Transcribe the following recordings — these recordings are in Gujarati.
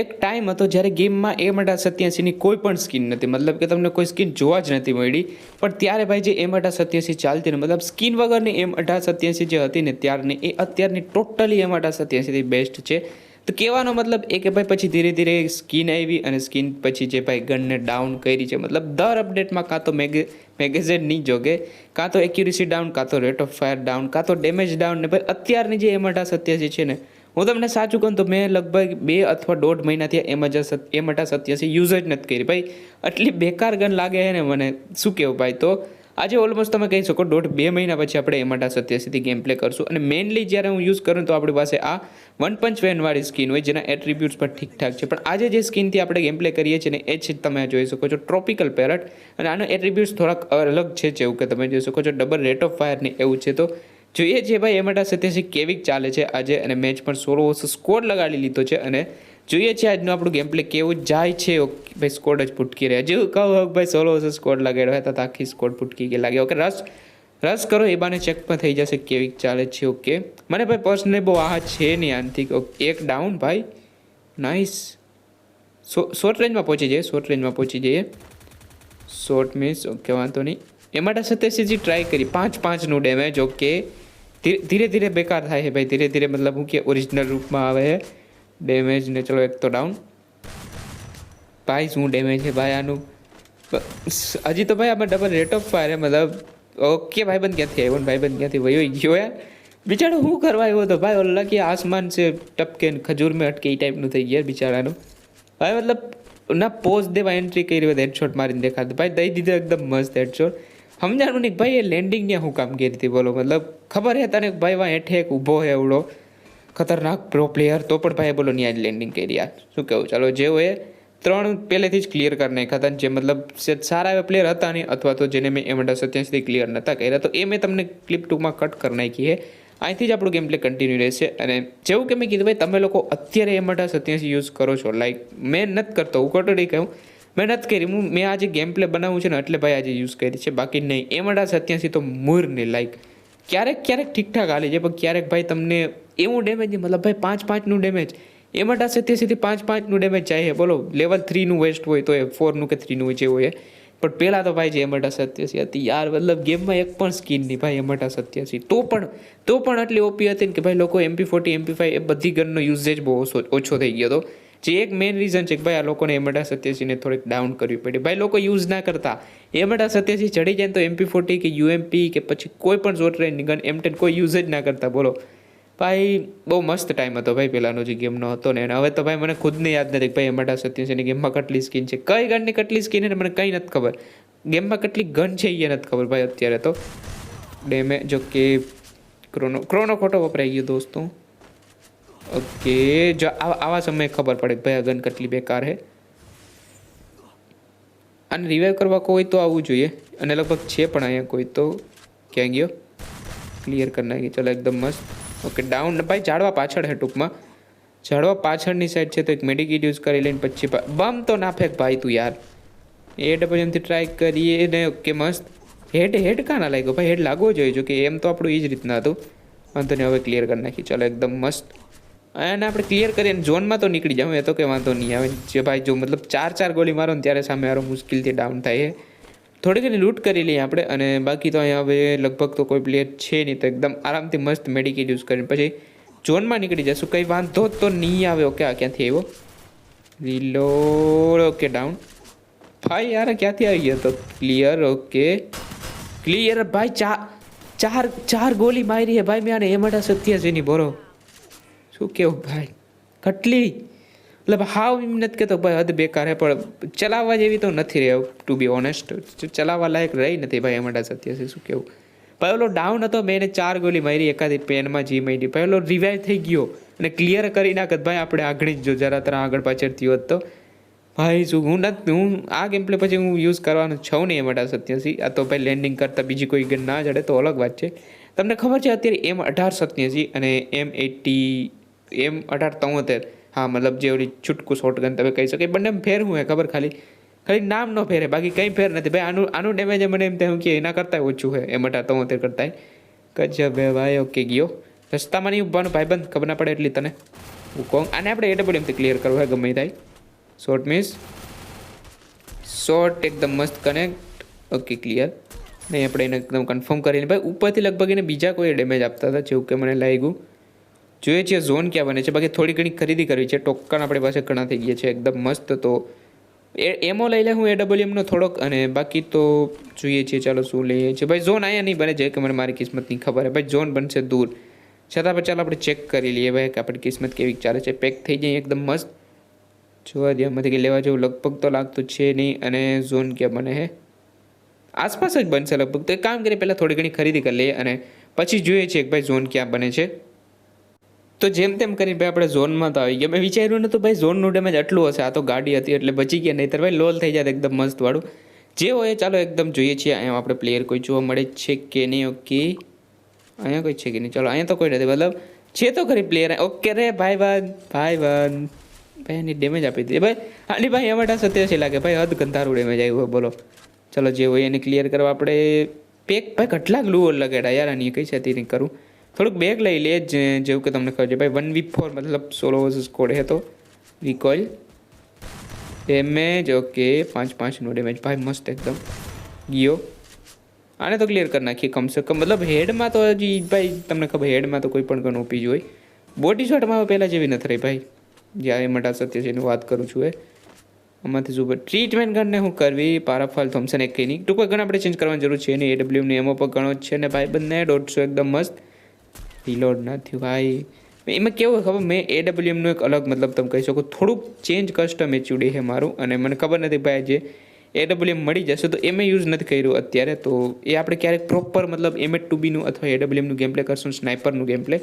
એક ટાઈમ હતો જ્યારે ગેમમાં એમ અઢાર સત્યાસીની કોઈ પણ સ્કિન નથી. મતલબ કે તમને કોઈ સ્કિન જોવા જ નથી મળી. પણ ત્યારે ભાઈ જે એમ અઢાર સત્યાસી ચાલતી ને મતલબ સ્કિન વગરની એમ અઢાર સત્યાસી જે હતી ને, ત્યારની, એ અત્યારની ટોટલી એમ અઢાર સત્યાસીથી બેસ્ટ છે. તો કહેવાનો મતલબ એ કે ભાઈ પછી ધીરે ધીરે સ્કિન આવી અને સ્કિન પછી જે ભાઈ ગનને ડાઉન કરી છે. મતલબ દર અપડેટમાં કાં તો મેગે મેગેઝિન નહીં જોગે, કાં તો એક્યુરેસી ડાઉન કાં તો રેટ ઓફ ફાયર ડાઉન કાં તો ડેમેજ ડાઉન ને ભાઈ અત્યારની જે એમ અઢાર સત્યાસી છે ને હું તમને સાચું કહું તો મેં લગભગ બે અથવા દોઢ મહિનાથી એમ જ એમ અઢાર સત્યાસી યુઝ જ નથી કરી. ભાઈ, આટલી બેકાર ગન લાગે છે ને મને. શું કહેવું ભાઈ? તો આજે ઓલમોસ્ટ તમે કહી શકો દોઢ બે મહિના પછી આપણે એમ અઢાર સત્યાસીથી ગેમ પ્લે કરશું. અને મેઇનલી જ્યારે હું યુઝ કરું તો આપણી પાસે આ વન પંચ વેનવાળી સ્કિન હોય જેના એટ્રીબ્યુટ્સ પણ ઠીકઠાક છે. પણ આજે જે સ્કિનથી આપણે ગેમ પ્લે કરીએ છીએ ને એ છે તમે જોઈ શકો છો. ટ્રોપિકલ પેરટ અને આનો એટ્રીબ્યુટ્સ થોડાક અલગ છે જેવું કે તમે જોઈ શકો છો. ડબલ રેટ ઓફ ફાયર ને એવું છે તો જોઈએ છે ભાઈ એમ અઢાર સત્યાસી કેવી ચાલે છે આજે અને મેચ પણ સોળો સ્કોર લગાડી લીધો છે અને જોઈએ છે આજનું આપણું ગેમ પ્લે કેવું જાય છે. ભાઈ સ્કોડ જ ફૂટકી રહ્યા. જેવું કહું ભાઈ સોલો ઓવર્સ સ્કોડ લગાડ્યો હતા તો આખી સ્કોડ ફૂટકી ગઈ લાગે. ઓકે રસ રસ કરો, એ બાને ચેક પણ થઈ જશે કેવી ચાલે છે. ઓકે મને ભાઈ પર્સનલી બહુ આ છે નહીં આનથી. એક ડાઉન ભાઈ. નાઇસ શોર્ટ રેન્જમાં પહોંચી જઈએ શોર્ટ રેન્જમાં પહોંચી જઈએ. શોર્ટ મિસ ઓકે વાંધો નહીં. એ માટે સત્યાસીજી ટ્રાય કરી. પાંચ પાંચનું ડેમેજ ઓકે ધીરે ધીરે ધીરે બેકાર થાય છે ભાઈ ધીરે ધીરે મતલબ હું કે ઓરિજિનલ રૂપમાં આવે છે ડેમેજ ને ચલો એક તો ડાઉન ભાઈ શું ડેમેજ છે ભાઈ આનું બ- હજી તો ભાઈ આમાં ડબલ રેટ ઓફ ફાયર મતલબ ઓકે ભાઈબંધ ક્યાંથી આવ્યો ને ભાઈબંધ ક્યાંથી વયો ગયો યાર બિચારો શું કરવા આવ્યો હતો ભાઈ ઓલા કે આસમાન છે ટપકે ને ખજૂર મેં અટકે એ ટાઈપનું થઈ ગયા બિચારાનું ભાઈ મતલબ ના પોઝ દેવા એન્ટ્રી કરી હોય હેડશોટ મારીને દેખાતું ભાઈ દઈ દીધો એકદમ મસ્ત હેડશોટ સમજાણું નહીં ભાઈ એ લેન્ડિંગ ને શું કામ કરી હતી બોલો, મતલબ ખબર હે તને ભાઈ વા હેઠે એક ઊભો હે એવડો ખતરનાક પ્રો પ્લેયર તો પણ ભાઈ બોલો ત્યાં જ લેન્ડિંગ કરી યાર શું કહેવું ચાલો જે એ ત્રણ પહેલેથી જ ક્લિયર કરી નાખ્યા હતા જે મતલબ સારા એવા પ્લેયર હતા નહીં અથવા તો જેને મેં એમ સત્યાસીથી ક્લિયર નહોતા કર્યા, તો એ મેં તમને ક્લિપ ટૂંકમાં કટ કરી નાખી છે. અહીંથી જ આપણું ગેમ પ્લે કન્ટિન્યુ રહેશે. અને જેવું કે મેં કીધું, ભાઈ તમે લોકો અત્યારે એમ સત્યાસી યુઝ કરો છો લાઈક મેં નથી કરતો, હું કટોડી કહું. મેં નથી કરી. હું, મેં આજે ગેમ પ્લે બનાવું છે ને, એટલે ભાઈ આજે યુઝ કરી છે. બાકી નહીં. એમ સત્યાસી તો મૂર નહીં લાઈક ક્યારેક ક્યારેક ઠીકઠાક હાલે છે, પણ ક્યારેક ભાઈ તમને એવું ડેમેજ મતલબ ભાઈ પાંચ પાંચનું ડેમેજ એમાં સત્યાસીથી પાંચ પાંચનું ડેમેજ જાય બોલો લેવલ થ્રીનું વેસ્ટ હોય તો એ ફોરનું કે થ્રીનું જે હોય પણ પહેલાં તો ભાઈ જે એમટા સત્યાસી હતી યાર, મતલબ ગેમમાં એક પણ સ્કીન નહીં ભાઈ એમટા સત્યાસી તો પણ તો પણ આટલી ઓપી હતી ને કે ભાઈ લોકો એમપી ફોર્ટી એમપી ફાઈવ એ બધી ગનનો યુઝેજ બહુ ઓછો ઓછો થઈ ગયો હતો. જે એક મેઇન રીઝન છે કે ભાઈ આ લોકોને એમડા સત્યાસીને થોડીક ડાઉન કરવી પડી. ભાઈ, લોકો યુઝ ના કરતા. એમડા સત્યાસી ચડી જાય તો એમપી ફોર્ટી કે યુએમપી કે પછી કોઈ પણ જોટ રેન્જની ગન એમ ટેન કોઈ યુઝ જ ના કરતા. બોલો. ભાઈ, બહુ મસ્ત ટાઈમ હતો ભાઈ પહેલાંનો જે ગેમનો હતો ને અને હવે તો ભાઈ મને ખુદને યાદ નથી ભાઈ એમડા સત્યાસીની ગેમમાં કેટલી સ્કીન છે. કઈ ગનની કેટલી સ્કીન છે મને કંઈ નથી ખબર. ગેમમાં કેટલી ગન છે એ નથી ખબર ભાઈ અત્યારે તો. ડેમે જો કે ક્રોનો ક્રોનો ખોટો વપરાઈ ગયો દોસ્તો. ઓકે, જો આવા સમયે ખબર પડે ભાઈ ગન કેટલી બેકાર છે અને રિવાઈવ કરવા કોઈ તો આવવું જોઈએ. અને લગભગ છે પણ અહીંયા કોઈ તો. ક્યાં ગયો? ક્લિયર કરી નાખી. ચલો, એકદમ મસ્ત. ઓકે ડાઉન ભાઈ, ઝાડવા પાછળ છે ટૂંકમાં. ઝાડવા પાછળની સાઈડ છે તો એક મેડિકેટ યુઝ કરી લઈને પછી બમ તો ના ફેંક ભાઈ તું યાર. એ ડબલ ટ્રાય કરીએ ને ઓકે મસ્ત. હેડ હેડ કાં ના લાગ્યો? ભાઈ હેડ લાગવો જોઈએ જો કે એમ તો આપણું એ જ રીતના હતું. વાંધો નહીં, હવે ક્લિયર કરી નાખી. ચાલો, એકદમ મસ્ત. અને આપણે ક્લિયર કરીએ અને ઝોનમાં તો નીકળી જાઉં, એ તો કંઈ વાંધો નહીં. આવે જે ભાઈ જો મતલબ ચાર ચાર ગોળી મારો ને ત્યારે સામે મારો મુશ્કેલથી ડાઉન થાય છે થોડી ઘણી લૂંટ કરી લઈએ આપણે અને બાકી તો અહીંયા હવે લગભગ તો કોઈ પ્લેયર છે નહીં, તો એકદમ આરામથી મસ્ત મેડિકેટ યુઝ કરીને પછી ઝોનમાં નીકળી જશું. કંઈ વાંધો તો નહીં આવે. ઓકે, આ ક્યાંથી આવ્યો? રીલોડ ઓકે ડાઉન ભાઈ, યાર ક્યાંથી આવી ગયો તો? Clear okay. ક્લિયર ભાઈ ચાર ચાર ચાર ગોલી મારી હે ભાઈ, મેં આને એમડા સત્યાસીની બોરો શું કેવું ભાઈ? કેટલી? મતલબ હાવ એમ નથી કહેતો ભાઈ હદ બેકાર હે, પણ ચલાવવા જેવી તો નથી રહે ટુ બી ઓનેસ્ટ ચલાવવા લાયક રહી નથી ભાઈ એમડા સત્યાસી શું કેવું. ભાઈ ઓલો ડાઉન હતો, મેં એને ચાર ગોલી મારી, એકાદી પેનમાં જી મારી. ઓલો રિવાઈવ થઈ ગયો. અને ક્લિયર કરી નાખત, ભાઈ આપણે આગળ જ જો, જરા તરા આગળ પાછળ હોત તો. ભાઈ શું, હું નથી હું આ ગેમ પ્લે પછી હું યુઝ કરવાનું છું નહીં એમ અઢાર સત્યાસી આ તો ભાઈ લેન્ડિંગ કરતાં બીજી કોઈ ગન ના જડે, તો અલગ વાત છે. તમને ખબર છે અત્યારે એમ અઢાર સત્યાસી અને એમ એટી એમ અઢાર તોતેર. હા, મતલબ જે ઓલી છૂટકું શોટગન ગન તમે કહી શકો, એ બંને ફેર હું એ ખબર ખાલી. ખાલી નામ ન ફેરે, બાકી કંઈ ફેર નથી. ભાઈ, આનું આનું ડેમેજ મને એમ થાય કે એના કરતાં ઓછું છે એમ અઢાર તોતેર કરતાં ગજબ હે ભાઈ ઓકે ગયો. રસ્તામાં નહીં ઊભાનું ભાઈબંધ ખબર ના પડે એટલી તને. હું કહું, આને આપણે એડબ્લ્યુએમથી ક્લિયર કરવું હોય ગમે થાય. શોર્ટ મીન્સ શોર્ટ એકદમ મસ્ત કનેક્ટ ઓકે ક્લિયર નહીં, આપણે એને એકદમ કન્ફર્મ કરીને ભાઈ, ઉપરથી લગભગ એને બીજા કોઈ ડેમેજ આપતા હતા, જેવું કે મને લાગ્યું. જોઈએ છીએ ઝોન ક્યાં બને છે. બાકી થોડી ઘણી ખરીદી કરવી છે. ટોકન આપણી પાસે ઘણા થઈ ગયા છે. એકદમ મસ્ત તો. એ, એમો લઈ લે હું એડબ્લ્યુએમનો થોડોક અને બાકી તો જોઈએ છીએ. ચાલો શું લઈએ છીએ. ભાઈ ઝોન અહીંયા નહીં બને છે. કે મને મારી કિસ્મતની ખબર છે. ભાઈ ઝોન બનશે દૂર. છતાં પણ ચાલો આપણે ચેક કરી લઈએ ભાઈ કે આપણી કિસ્મત કેવી ચાલે છે. પેક થઈ જાય એકદમ મસ્ત. જોવા દે, આમાંથી કંઈ લેવા જેવું લગભગ તો લાગતું છે નહીં. અને ઝોન ક્યાં બને હે આસપાસ જ બનશે લગભગ. તો એક કામ કરીએ, પહેલાં થોડી ઘણી ખરીદી કરી લઈએ અને પછી જોઈએ છીએ કે ભાઈ ઝોન ક્યાં બને છે. તો જેમ તેમ કરીને ભાઈ આપણે ઝોનમાં તો આવી ગયા. મેં વિચાર્યું નતું, ભાઈ ઝોનનું ડેમેજ આટલું હશે. આ તો ગાડી હતી, એટલે બચી ગયા. નહીંતર ભાઈ લોલ થઈ જાય એકદમ મસ્ત વાળું. જે હોય ચાલો એકદમ જોઈએ છીએ. અહીંયા આપણે પ્લેયર કોઈ જોવા મળે છે કે નહીં? ઓકે અહીંયા કોઈ છે કે નહીં? ચાલો, અહીંયા તો કોઈ નથી. મતલબ છે તો ખરી પ્લેયર ઓકે રે ભાઈ બાન ભાઈ બાન ભાઈ, એની ડેમેજ આપી દીધી. ભાઈ, આની ભાઈ એમાં સત્ય છે લાગે. ભાઈ હદ ગંધારું ડેમેજ આવ્યું બોલો. ચલો, જે હોય એને ક્લિયર કરવા આપણે. પેક, ભાઈ, કેટલાક ગ્લુઓ લગાડ્યા યાર આની કઈ છે તે કરું. થોડુંક બેગ લઈ લે જેવું કે તમને ખબર છે. ભાઈ વન વીક ફોર મતલબ સોલો વર્સિસ કોડ હે તો રિકોઇલ ડેમેજ ઓકે પાંચ પાંચનો ડેમેજ ભાઈ, મસ્ત એકદમ. ગયો. આને તો ક્લિયર કરી નાખીએ કમસે કમ. મતલબ હેડમાં તો હજી, ભાઈ, તમને ખબર હેડમાં તો કોઈ પણ ગન ઓપી હોય. બોડી શોટમાં પહેલાં જેવી નથી રહી, ભાઈ. જ્યારે મટા સત્ય છે એની વાત કરું છું, એ. આમાંથી શું ટ્રીટમેન્ટ ગનને હું કરવી? પારાફાલ થોમ્સન એક નહીં. ટૂંક ઘણા આપણે ચેન્જ કરવાની જરૂર છે એની એડબ્લ્યુની એમો પર ઘણો જ છે ને, ભાઈ, બંને દોઢસો એકદમ મસ્ત. રિલોડ ના થયું. ભાઈ એમાં કેવું ખબર? મેં એડબ્લ્યુએમનું એક અલગ મતલબ તમે કહી શકો, થોડુંક ચેન્જ કસ્ટમ એચ્યુડી છે મારું, અને મને ખબર નથી ભાઈ, જે એડબ્લ્યુએમ મળી જશે તો એમ યુઝ નથી કર્યું અત્યારે. તો એ આપણે ક્યારેક પ્રોપર મતલબ એમ ટુ બીનું અથવા એડબ્લ્યુએમનું ગેમ પ્લે કરશું સ્નાઇપરનું ગેમ પ્લે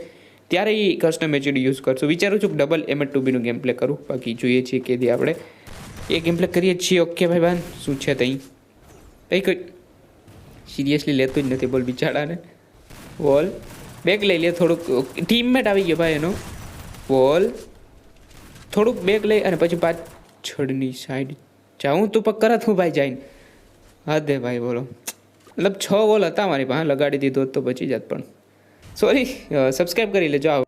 ત્યારે એ કસ્ટમ એચ્યુડી યુઝ કરશું. વિચારું છું કે ડબલ એમ ટુ બીનું ગેમ પ્લે કરું. બાકી જોઈએ છીએ કે દી આપણે એ ગેમ પ્લે કરીએ છીએ. ઓકે ભાઈ બાન શું છે તઈ? કંઈ કંઈ સિરિયસલી લેતું જ નથી બોલ, બિચારાને. બોલ. બેગ લઈ લે, થોડુંક ટીમમેટ આવી ગયો ભાઈ એનો. બોલ. થોડુંક બેગ લઈ અને પછી પાછળની સાઈડ જાઉં તું પગ કરત, હું ભાઈ જઈને. હા દે ભાઈ બોલો. મતલબ છ બોલ હતા મારી પાસે, લગાડી દીધો તો બચી જાત પણ. સોરી સબસ્ક્રાઈબ કરી લેજો આવો.